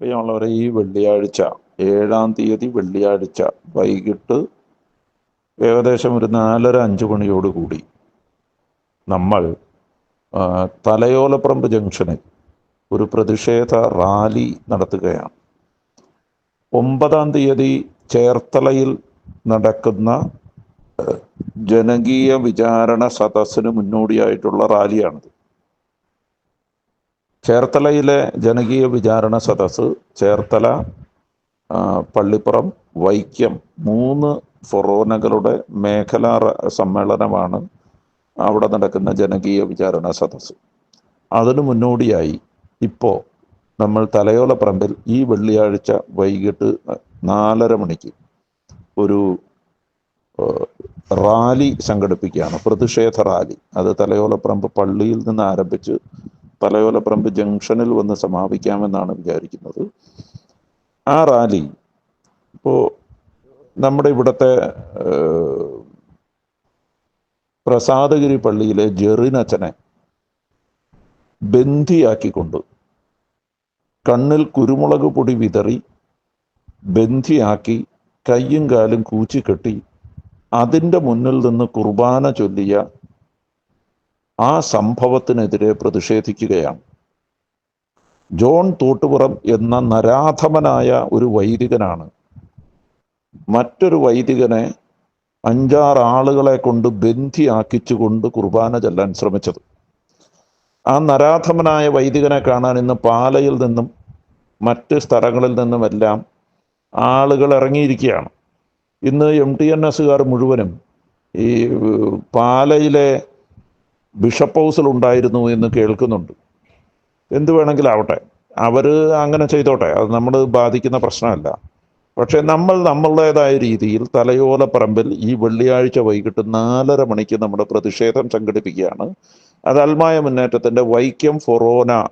പ്രിയമുള്ളവരെ ഈ വെള്ളിയാഴ്ച ഏഴാം തീയതി വെള്ളിയാഴ്ച വൈകിട്ട് ഏകദേശം ഒരു നാലര അഞ്ച് മണിയോടുകൂടി നമ്മൾ തലയോലപ്പറമ്പ് ജംഗ്ഷനിൽ ഒരു പ്രതിഷേധ റാലി നടത്തുകയാണ്. ഒമ്പതാം തീയതി ചേർത്തലയിൽ നടക്കുന്ന ജനകീയ വിചാരണ സദസ്സിന് മുന്നോടിയായിട്ടുള്ള റാലിയാണിത്. ചേർത്തലയിലെ ജനകീയ വിചാരണ സദസ് ചേർത്തല പള്ളിപ്പുറം വൈക്കം മൂന്ന് ഫൊറോനകളുടെ മേഖലാ സമ്മേളനമാണ് അവിടെ നടക്കുന്ന ജനകീയ വിചാരണ സദസ് അതിനു മുന്നോടിയായി ഇപ്പോൾ നമ്മൾ തലയോലപ്പറമ്പിൽ ഈ വെള്ളിയാഴ്ച വൈകിട്ട് നാലര മണിക്ക് ഒരു റാലി സംഘടിപ്പിക്കുകയാണ്. പ്രതിഷേധ റാലി. അത് തലയോലപ്പറമ്പ് പള്ളിയിൽ നിന്ന് ആരംഭിച്ച് തലയോലപ്പറമ്പ് ജംഗ്ഷനിൽ വന്ന് സമാപിക്കാമെന്നാണ് വിചാരിക്കുന്നത്. ആ റാലി ഇപ്പോൾ നമ്മുടെ ഇവിടുത്തെ പ്രസാദഗിരി പള്ളിയിലെ ജെറിനച്ചനെ ബന്ധിയാക്കിക്കൊണ്ട് കണ്ണിൽ കുരുമുളക് പൊടി വിതറി ബന്ധിയാക്കി കയ്യും കാലും കൂച്ചിക്കെട്ടി അതിന്റെ മുന്നിൽ നിന്ന് കുർബാന ചൊല്ലിയ ആ സംഭവത്തിനെതിരെ പ്രതിഷേധിക്കുകയാണ്. ജോൺ തൂട്ടുപുറം എന്ന നരാധമനായ ഒരു വൈദികനാണ്. മറ്റൊരു വൈദികനെ അഞ്ചാറ് ആളുകളെ കൊണ്ട് ബന്ധിയാക്കിച്ചുകൊണ്ട് കുർബാന ചെല്ലാൻ ശ്രമിച്ചത്. ആ നരാധമനായ വൈദികനെ കാണാൻ ഇന്ന് പാലയിൽ നിന്നും മറ്റ് സ്ഥലങ്ങളിൽ നിന്നുമെല്ലാം ആളുകൾ ഇറങ്ങിയിരിക്കുകയാണ്. ഇന്ന് എം ടി എൻ എസുകാർ മുഴുവനും ഈ പാലയിലെ ബിഷപ്പ് ഹൗസിൽ ഉണ്ടായിരുന്നു എന്ന് കേൾക്കുന്നുണ്ട്. എന്ത് വേണമെങ്കിലാവട്ടെ. അവർ അങ്ങനെ ചെയ്തോട്ടെ. അത് നമ്മൾ ബാധിക്കുന്ന പ്രശ്നമല്ല. പക്ഷേ നമ്മൾ നമ്മളുടേതായ രീതിയിൽ തലയോലപ്പറമ്പിൽ ഈ വെള്ളിയാഴ്ച വൈകിട്ട് നാലര മണിക്ക് നമ്മുടെ പ്രതിഷേധം സംഘടിപ്പിക്കുകയാണ്. അത് അൽമായ മുന്നേറ്റത്തിന്റെ വൈക്കം ഫൊറോന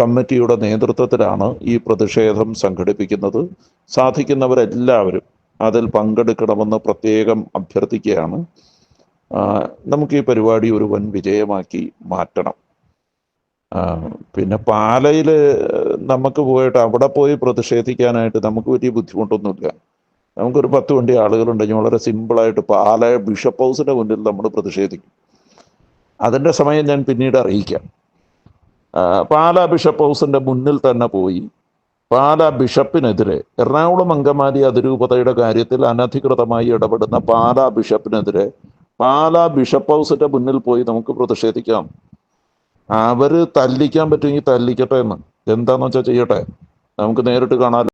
കമ്മിറ്റിയുടെ നേതൃത്വത്തിലാണ് ഈ പ്രതിഷേധം സംഘടിപ്പിക്കുന്നത്. സാധിക്കുന്നവരെല്ലാവരും അതിൽ പങ്കെടുക്കണമെന്ന് പ്രത്യേകം അഭ്യർത്ഥിക്കുകയാണ്. നമുക്ക് ഈ പരിപാടി ഒരു വൻ വിജയമാക്കി മാറ്റണം. പിന്നെ പാലയിൽ നമുക്ക് പോയിട്ട് അവിടെ പോയി പ്രതിഷേധിക്കാനായിട്ട് നമുക്ക് വലിയ ബുദ്ധിമുട്ടൊന്നുമില്ല. നമുക്കൊരു പത്ത് വണ്ടി ആളുകളുണ്ടെങ്കിൽ വളരെ സിമ്പിളായിട്ട് പാല ബിഷപ്പ് ഹൗസിന്റെ മുന്നിൽ നമ്മൾ പ്രതിഷേധിക്കും. അതിന്റെ സമയം ഞാൻ പിന്നീട് അറിയിക്കാം. പാല ബിഷപ്പ് ഹൗസിന്റെ മുന്നിൽ തന്നെ പോയി പാല ബിഷപ്പിനെതിരെ എറണാകുളം അങ്കമാലി അതിരൂപതയുടെ കാര്യത്തിൽ അനധികൃതമായി ഇടപെടുന്ന പാല ബിഷപ്പിനെതിരെ പാല ബിഷപ്പ് ഹൗസിന്റെ മുന്നിൽ പോയി നമുക്ക് പ്രതിഷേധിക്കാം. അവർ തല്ലിക്കാൻ പറ്റുമെങ്കിൽ തല്ലിക്കട്ടെ എന്ന്. എന്താന്ന് വെച്ചാൽ ചെയ്യട്ടെ? നമുക്ക് നേരിട്ട് കാണാൻ